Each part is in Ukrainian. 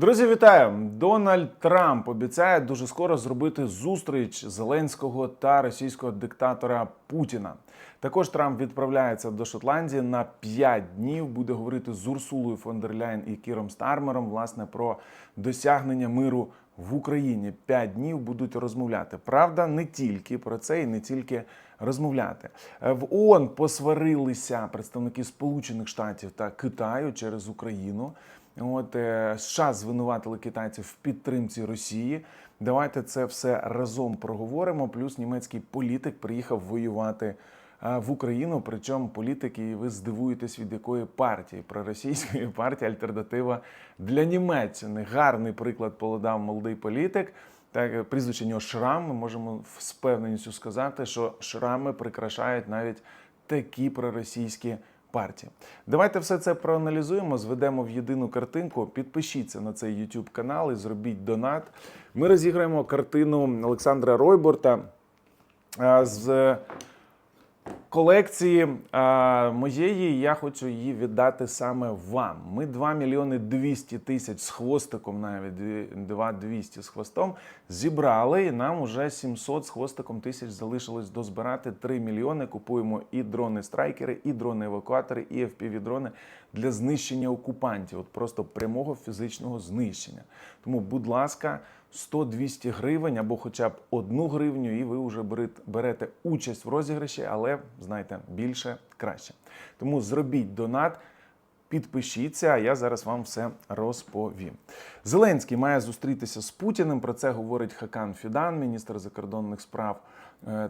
Друзі, вітаю! Дональд Трамп обіцяє дуже скоро зробити зустріч Зеленського та російського диктатора Путіна. Також Трамп відправляється до Шотландії на 5 днів. Буде говорити з Урсулою фон дер Ляйн і Кіром Стармером власне про досягнення миру в Україні. 5 днів будуть розмовляти. Правда, не тільки про це і не тільки розмовляти. Е, В ООН посварилися представники Сполучених Штатів та Китаю через Україну. От е, США звинуватили китайців в підтримці Росії. Давайте це все разом проговоримо. Плюс німецький політик приїхав воювати е, в Україну. Причому політик, і ви здивуєтесь, від якої партії проросійської партії альтернатива для Німеччини. Гарний приклад подав молодий політик. Так, прізвище нього Шрам. Ми можемо з впевненістю сказати, що шрами прикрашають навіть такі проросійські партії. Давайте все це проаналізуємо, зведемо в єдину картинку. Підпишіться на цей YouTube канал і зробіть донат. Ми розіграємо картину Олександра Ройборта з колекції е, моєї. Я хочу її віддати саме вам. Ми 2 мільйони 200 тисяч з хвостиком, навіть 2 200 з хвостом, зібрали. І нам уже 700 з хвостиком тисяч залишилось дозбирати 3 мільйони. Купуємо і дрони-страйкери, і дрони-евакуатори, і FPV-дрони для знищення окупантів. От просто прямого фізичного знищення. Тому, будь ласка. 100-200 гривень або хоча б одну гривню, і ви вже берете, участь в розіграші, але знаєте, більше краще. Тому зробіть донат. Підпишіться, а я зараз вам все розповім. Зеленський має зустрітися з Путіним. Про це говорить Хакан Фідан, міністр закордонних справ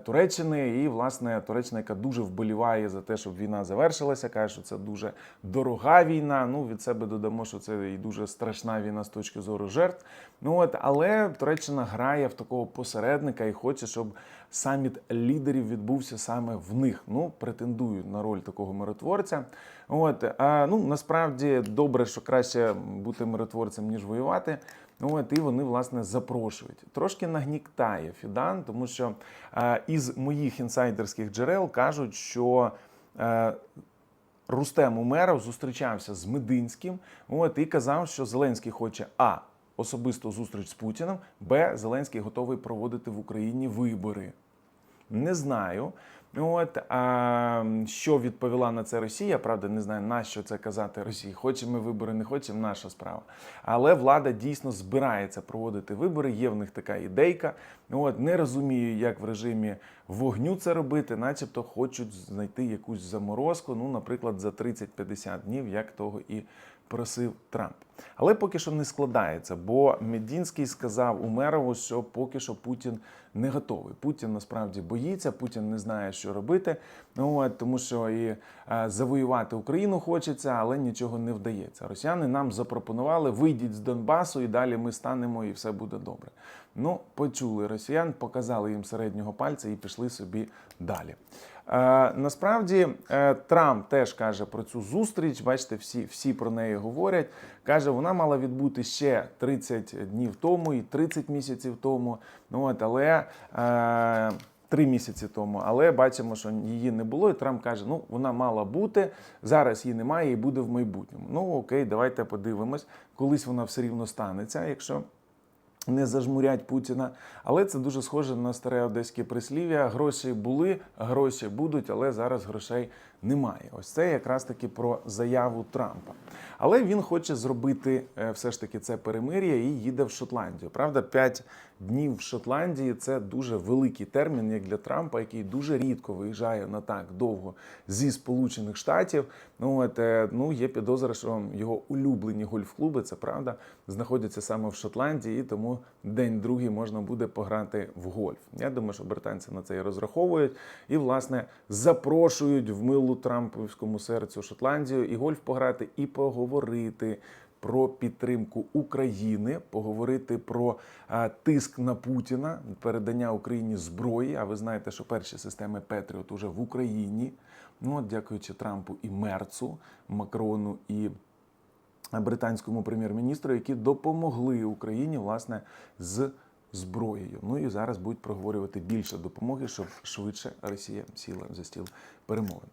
Туреччини. І, власне, Туреччина, яка дуже вболіває за те, щоб війна завершилася, каже, що це дуже дорога війна. Ну, від себе додамо, що це і дуже страшна війна з точки зору жертв. Ну от, але Туреччина грає в такого посередника і хоче, щоб саміт лідерів відбувся саме в них. Ну, претендують на роль такого миротворця. От, а, ну, насправді добре, що краще бути миротворцем, ніж воювати. От, і вони, власне, запрошують. Трошки нагніктає Фідан, тому що е, із моїх інсайдерських джерел кажуть, що е, Рустем Умеров зустрічався з Мединським от, і казав, що Зеленський хоче А. Особисту зустріч з Путіним, Б. Зеленський готовий проводити в Україні вибори. Не знаю. От а, що відповіла на це Росія? Правда, не знаю на що це казати Росії. Хочемо ми вибори, не хочемо, наша справа. Але влада дійсно збирається проводити вибори. Є в них така ідейка. От не розумію, як в режимі вогню це робити, начебто хочуть знайти якусь заморозку. Ну, наприклад, за 30-50 днів, як того і просив Трамп. Але поки що не складається, бо Медінський сказав Умерову, що поки що Путін не готовий. Путін насправді боїться, Путін не знає, що робити. Ну тому, що і е, завоювати Україну хочеться, але нічого не вдається. Росіяни нам запропонували вийдіть з Донбасу, і далі ми станемо, і все буде добре. Ну, почули росіян, показали їм середнього пальця і пішли собі далі. Е, насправді е, Трамп теж каже про цю зустріч. Бачите, всі, всі про неї говорять. Каже, вона мала відбути ще 30 днів тому і 30 місяців тому. Ну от, але е, три місяці тому. Але бачимо, що її не було. І Трамп каже: ну вона мала бути зараз. Її немає і буде в майбутньому. Ну окей, давайте подивимось. Колись вона все рівно станеться, якщо не зажмурять Путіна. Але це дуже схоже на старе одеське прислів'я. Гроші були, гроші будуть, але зараз грошей немає. Ось це якраз таки про заяву Трампа. Але він хоче зробити е, все ж таки це перемир'я і їде в Шотландію. Правда, 5 днів в Шотландії це дуже великий термін, як для Трампа, який дуже рідко виїжджає на так довго зі Сполучених Штатів. Ну от е, ну є підозра, що його улюблені гольф-клуби, це правда, знаходяться саме в Шотландії, тому день другий можна буде пограти в гольф. Я думаю, що британці на це і розраховують, і власне запрошують в милу Трампівському серцю Шотландію і гольф пограти, і поговорити. Про підтримку України, поговорити про а, тиск на Путіна, передання Україні зброї. А ви знаєте, що перші системи Петріот уже в Україні. Ну, от, дякуючи Трампу і Мерцу, Макрону і британському прем'єр-міністру, які допомогли Україні власне з зброєю. Ну і зараз будуть проговорювати більше допомоги, щоб швидше Росія сіла за стіл перемовин.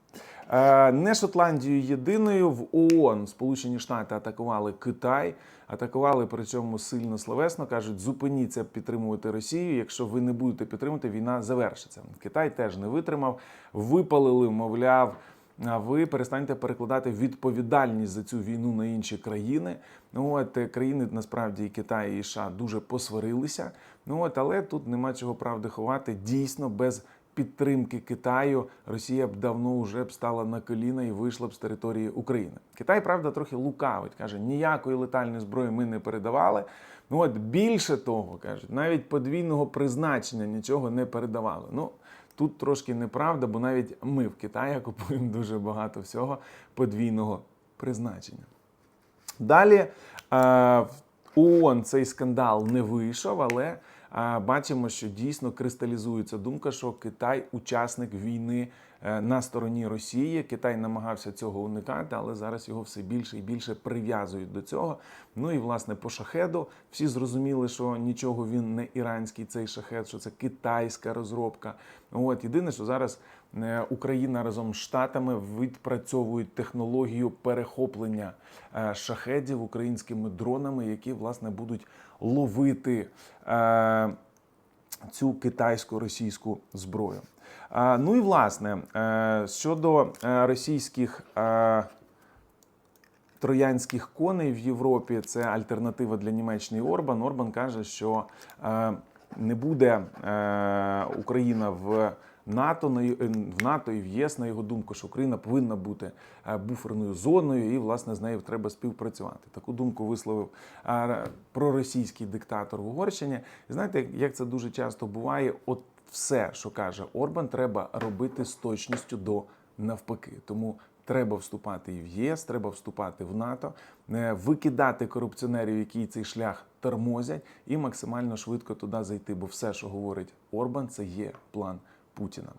Е, Не Шотландію єдиною в ООН Сполучені Штати атакували Китай, атакували при цьому сильно словесно. кажуть, зупиніться підтримувати Росію. Якщо ви не будете підтримувати, війна завершиться. Китай теж не витримав, випалили, мовляв. Ви перестаньте перекладати відповідальність за цю війну на інші країни. Ну от е, країни насправді і Китай і США дуже посварилися. Ну от, але тут нема чого правди ховати. Дійсно, без підтримки Китаю Росія б давно вже б стала на коліна і вийшла б з території України. Китай, правда, трохи лукавить. каже, ніякої летальної зброї ми не передавали. Ну от більше того, кажуть, навіть подвійного призначення нічого не передавали. Ну тут трошки неправда, бо навіть ми в Китаї купуємо дуже багато всього подвійного призначення. Далі е, ООН цей скандал не вийшов, але бачимо, що дійсно кристалізується думка, що Китай учасник війни е, на стороні Росії. Китай намагався цього уникати, але зараз його все більше і більше прив'язують до цього. Ну і власне по шахеду всі зрозуміли, що нічого він не іранський цей шахет, що це китайська розробка. От єдине, що зараз е, Україна разом з Штатами відпрацьовують технологію перехоплення е, шахедів українськими дронами, які власне будуть ловити. е, Цю китайську російську зброю. А, Ну і власне е, щодо е, російських е, троянських коней в Європі, це альтернатива для Німеччини Орбан. Орбан каже, що е, не буде е, Україна в НАТО на е, в НАТО і в ЄС, на його думку, що Україна повинна бути е, буферною зоною, і власне з нею треба співпрацювати. Таку думку висловив е, проросійський диктатор в Угорщині. Знаєте, як це дуже часто буває, от все, що каже Орбан, треба робити з точністю до навпаки. Тому треба вступати і в ЄС, треба вступати в НАТО, викидати корупціонерів, які цей шлях тормозять, і максимально швидко туди зайти. Бо все, що говорить Орбан, це є план Путіна.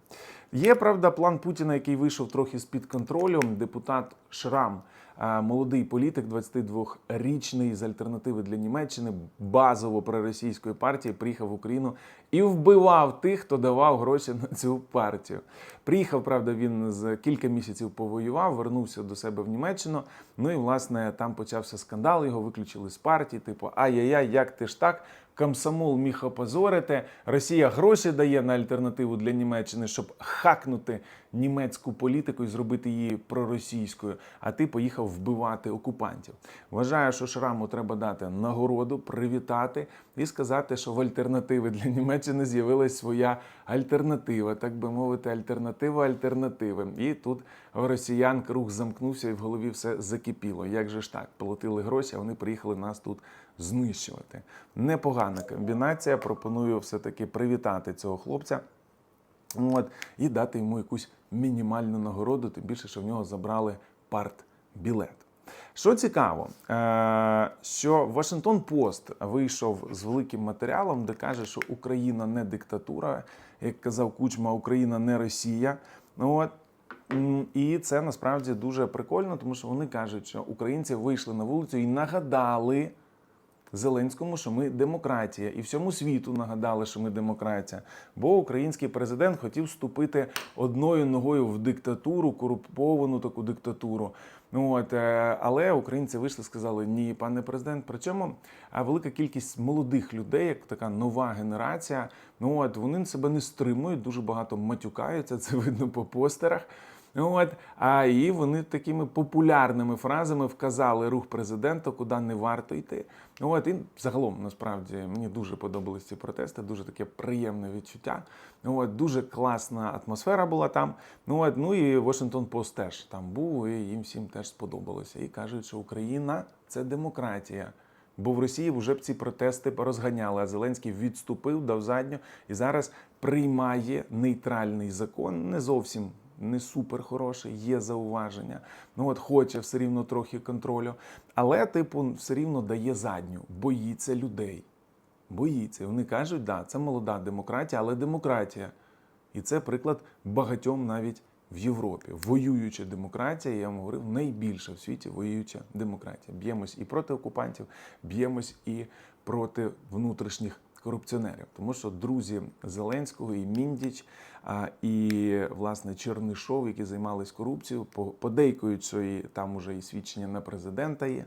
Є правда план Путіна, який вийшов трохи з під контролю. Депутат Шрам, е, молодий політик, 22-річний з альтернативи для Німеччини, базово проросійської партії, приїхав в Україну і вбивав тих, хто давав гроші на цю партію. Приїхав, правда, він з кілька місяців повоював, вернувся до себе в Німеччину. Ну і власне там почався скандал. Його виключили з партії. Типу, ай-яй-яй, як ти ж так? Комсомол міг опозорити. Росія гроші дає на альтернативу для Німеччини, щоб хакнути німецьку політику і зробити її проросійською. А ти поїхав вбивати окупантів. Вважаю, що Шраму треба дати нагороду, привітати і сказати, що в альтернативи для Німеччини з'явилась своя альтернатива, так би мовити, альтернатива альтернативи. І тут в росіян круг замкнувся і в голові все закипіло. Як же ж так? Платили гроші, а вони приїхали нас тут знищувати. Непогана комбінація. Пропоную все-таки привітати цього хлопця. От, і дати йому якусь мінімальну нагороду, тим більше, що в нього забрали партбілет. Що цікаво, е, що Вашингтон Пост вийшов з великим матеріалом, де каже, що Україна не диктатура, як казав Кучма, Україна не Росія. От. І це насправді дуже прикольно, тому що вони кажуть, що українці вийшли на вулицю і нагадали Зеленському, що ми демократія, і всьому світу нагадали, що ми демократія. Бо український президент хотів вступити одною ногою в диктатуру, корумповану таку диктатуру. Ну от, е, але українці вийшли, сказали ні, пане президент. Причому велика кількість молодих людей, як така нова генерація, ну от вони себе не стримують, дуже багато матюкаються. Це видно по постерах. От, а і вони такими популярними фразами вказали рух президента, куди не варто йти. От, і загалом, насправді, мені дуже подобались ці протести, дуже таке приємне відчуття. От, дуже класна атмосфера була там. Ну, от, ну і Washington Post теж там був, і їм всім теж сподобалося. І кажуть, що Україна це демократія. Бо в Росії вже б ці протести порозганяли, а Зеленський відступив, дав задню і зараз приймає нейтральний закон, не зовсім не супер хороший, є зауваження. Ну от хоче все рівно трохи контролю, але, типу, все рівно дає задню, боїться людей. Боїться. Вони кажуть, да, це молода демократія, але демократія. І це приклад багатьом навіть в Європі. Воююча демократія, я вам говорив, найбільша в світі воююча демократія. Б'ємось і проти окупантів, б'ємось і проти внутрішніх корупціонерів, тому що друзі Зеленського і Міндіч, і власне Чернишов, які займались корупцією, подейкують, що і там уже і свідчення на президента є.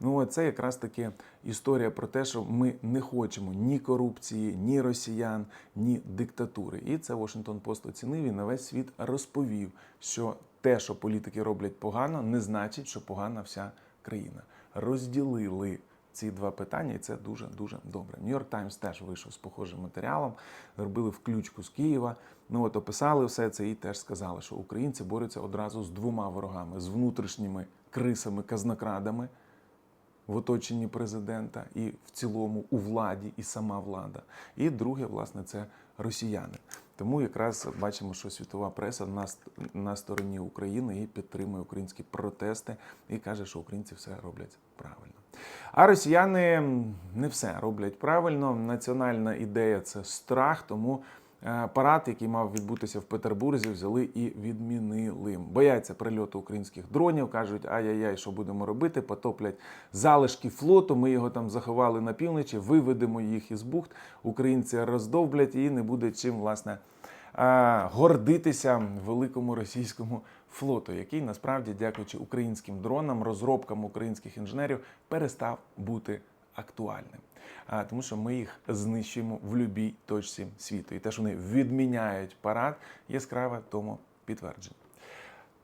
Ну, це якраз таки історія про те, що ми не хочемо ні корупції, ні росіян, ні диктатури. І це Washington Post оцінив і на весь світ розповів, що те, що політики роблять погано, не значить, що погана вся країна. Розділили ці два питання, і це дуже дуже добре. Нью-Йорк Таймс теж вийшов з похожим матеріалом, зробили включку з Києва. Ну от описали все це і теж сказали, що українці борються одразу з двома ворогами: з внутрішніми крисами, казнокрадами в оточенні президента і в цілому у владі, і сама влада. І друге, власне, це росіяни. Тому якраз бачимо, що світова преса на, на стороні України і підтримує українські протести і каже, що українці все роблять правильно. А росіяни не все роблять правильно. Національна ідея це страх, тому е, парад, який мав відбутися в Петербурзі, взяли і відмінили. Бояться прильоту українських дронів, кажуть, ай-яй-яй, що будемо робити? Потоплять залишки флоту. Ми його там заховали на півночі, виведемо їх із бухт. Українці роздовблять і не буде чим власне е, гордитися великому російському флоту, який насправді, дякуючи українським дронам, розробкам українських інженерів, перестав бути актуальним. А, тому що ми їх знищуємо в будь-якій точці світу. І те, що вони відміняють парад, яскраве тому підтвердження.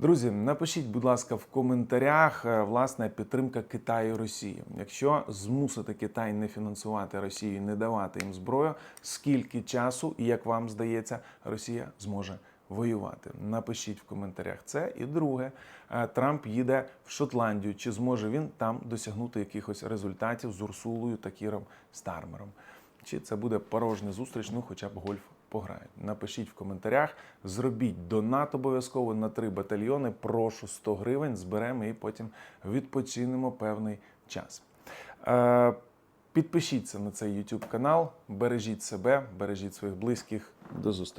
Друзі, напишіть, будь ласка, в коментарях е, власне підтримка Китаю і Росії. Якщо змусити Китай не фінансувати Росію, не давати їм зброю, скільки часу і як вам здається, Росія зможе воювати? Напишіть в коментарях це. І друге, е, Трамп їде в Шотландію. Чи зможе він там досягнути якихось результатів з Урсулою та Кіром Стармером? Чи це буде порожня зустріч, ну хоча б гольф пограють. Напишіть в коментарях, зробіть донат обов'язково на три батальйони. Прошу 100 гривень, зберемо і потім відпочинемо певний час. Е, підпишіться на цей YouTube канал, бережіть себе, бережіть своїх близьких. До зустрічі.